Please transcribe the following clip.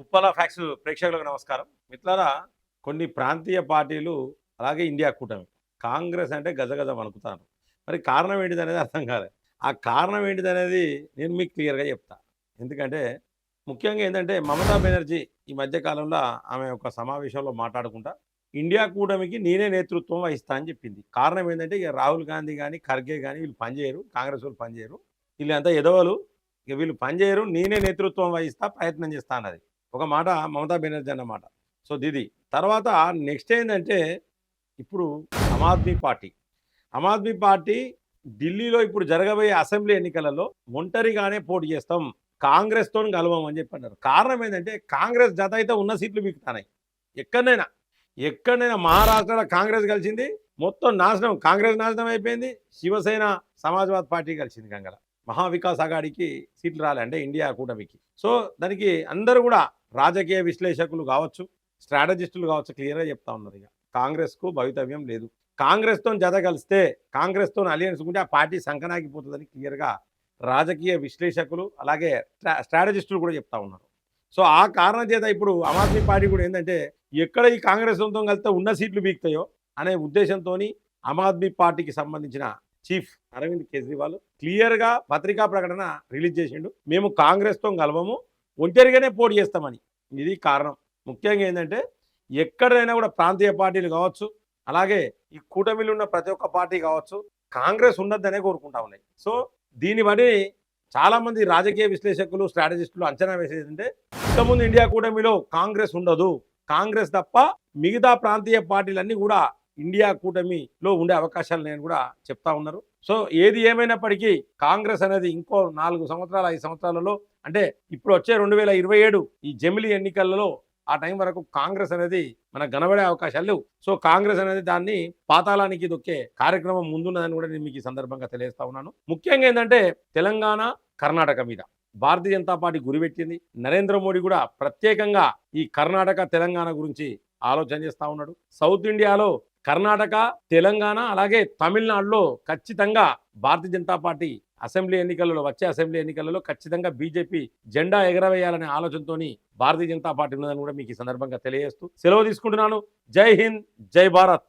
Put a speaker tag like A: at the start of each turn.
A: Uppala fax ప్రేక్షకులకు నమస్కారం. మిత్రులారా కొన్ని ప్రాంతీయ పార్టీలు అలాగే ఇండియా కూటమి కాంగ్రెస్ అంటే గజగజ వణుకుతాను మరి కారణం ఏంటిది అనేది అర్థం కాలేదు ఆ కారణం ఏంటిది అనేది నేను మీకు క్లియర్గా చెప్తా. ఎందుకంటే ముఖ్యంగా ఏంటంటే మమతా బెనర్జీ ఈ మధ్య కాలంలో ఆమె ఒక సమావేశంలో మాట్లాడుకుంటా ఇండియా కూటమికి నేనే నేతృత్వం వహిస్తా అని చెప్పింది. కారణం ఏంటంటే ఇక రాహుల్ గాంధీ కానీ ఖర్గే కానీ వీళ్ళు పనిచేయరు కాంగ్రెస్ వాళ్ళు పనిచేయరు. వీళ్ళంతా ఎదవలు ఇక వీళ్ళు పనిచేయరు నేనే నేతృత్వం వహిస్తా ప్రయత్నం చేస్తా అన్నది. ఒక మాట మమతా బెనర్జీ అన్నమాట. సో ఇది తర్వాత నెక్స్ట్ ఏంటంటే ఇప్పుడు ఆమ్ ఆద్మీ పార్టీ. ఆమ్ ఆద్మీ పార్టీ ఢిల్లీలో ఇప్పుడు జరగబోయే అసెంబ్లీ ఎన్నికలలో ఒంటరిగానే పోటీ చేస్తాం. కాంగ్రెస్తో కలవం అని చెప్పి అన్నారు. కారణం ఏంటంటే కాంగ్రెస్ జత అయితే ఉన్న సీట్లు బిగుతున్నాయి ఎక్కడైనా ఎక్కడైనా మహారాష్ట్రలో కాంగ్రెస్ కలిసింది మొత్తం నాశనం కాంగ్రెస్ నాశనం అయిపోయింది శివసేన సమాజ్వాద్ పార్టీ కలిసింది గంగల. మహావికాస్ అఘాడికి సీట్లు రాలే అంటే ఇండియా కూటమికి. సో దానికి అందరూ కూడా రాజకీయ విశ్లేషకులు కావచ్చు స్ట్రాటజిస్టులు కావచ్చు క్లియర్గా చెప్తా ఉన్నారు ఇక. కాంగ్రెస్కు భవితవ్యం లేదు. కాంగ్రెస్తో జత కలిస్తే కాంగ్రెస్తో అలియన్స్ ఉంటే ఆ పార్టీ సంకనాగిపోతుందని క్లియర్గా రాజకీయ విశ్లేషకులు అలాగే స్ట్రా స్ట్రాటజిస్టులు కూడా చెప్తా ఉన్నారు. సో ఆ కారణం చేత ఇప్పుడు ఆమ్ ఆద్మీ పార్టీ కూడా ఏంటంటే ఎక్కడ ఈ కాంగ్రెస్తో కలిస్తే ఉన్న సీట్లు బీక్తాయో అనే ఉద్దేశంతో ఆమ్ ఆద్మీ పార్టీకి సంబంధించిన చీఫ్ అరవింద్ కేజ్రీవాల్ క్లియర్గా పత్రికా ప్రకటన రిలీజ్ చేసిండు. మేము కాంగ్రెస్తో కలవము. ఒంటరిగానే పోటీ చేస్తామని. ఇది కారణం. ముఖ్యంగా ఏంటంటే ఎక్కడైనా కూడా ప్రాంతీయ పార్టీలు కావచ్చు అలాగే ఈ కూటమిలో ఉన్న ప్రతి ఒక్క పార్టీ కావచ్చు కాంగ్రెస్ ఉండద్దనే కోరుకుంటా ఉన్నాయి. సో దీని బట్టి చాలామంది రాజకీయ విశ్లేషకులు స్ట్రాటజిస్టులు అంచనా వేసేది ఏంటంటే ఇంతకుముందు ఇండియా కూటమిలో కాంగ్రెస్ ఉండదు. కాంగ్రెస్ తప్ప మిగతా ప్రాంతీయ పార్టీలన్నీ కూడా ఇండియా కూటమిలో ఉండే అవకాశాలు నేను కూడా చెప్తా ఉన్నారు. సో ఏది ఏమైనప్పటికీ కాంగ్రెస్ అనేది ఇంకో నాలుగు సంవత్సరాలు ఐదు సంవత్సరాలలో అంటే ఇప్పుడు వచ్చే రెండు వేల ఇరవై ఏడు ఈ జమిలి ఎన్నికలలో ఆ టైం వరకు కాంగ్రెస్ అనేది మనకు కనబడే అవకాశాలు లేవు. సో కాంగ్రెస్ అనేది దాన్ని పాతాళానికి దొక్కే కార్యక్రమం ముందున్నదని కూడా నేను మీకు ఈ సందర్భంగా తెలియజేస్తా ఉన్నాను. ముఖ్యంగా ఏంటంటే తెలంగాణ కర్ణాటక మీద భారతీయ జనతా పార్టీ గురిపెట్టింది. నరేంద్ర మోడీ కూడా ప్రత్యేకంగా ఈ కర్ణాటక తెలంగాణ గురించి ఆలోచన చేస్తూ ఉన్నాడు. సౌత్ ఇండియాలో కర్ణాటక తెలంగాణ అలాగే తమిళనాడులో ఖచ్చితంగా భారతీయ జనతా పార్టీ అసెంబ్లీ ఎన్నికలలో వచ్చే అసెంబ్లీ ఎన్నికలలో ఖచ్చితంగా బీజేపీ జెండా ఎగరవేయాలనే ఆలోచనతోని భారతీయ జనతా పార్టీ ఉన్నదని కూడా మీకు ఈ సందర్భంగా తెలియజేస్తూ సెలవు తీసుకుంటున్నాను. జై హింద్ జై భారత్.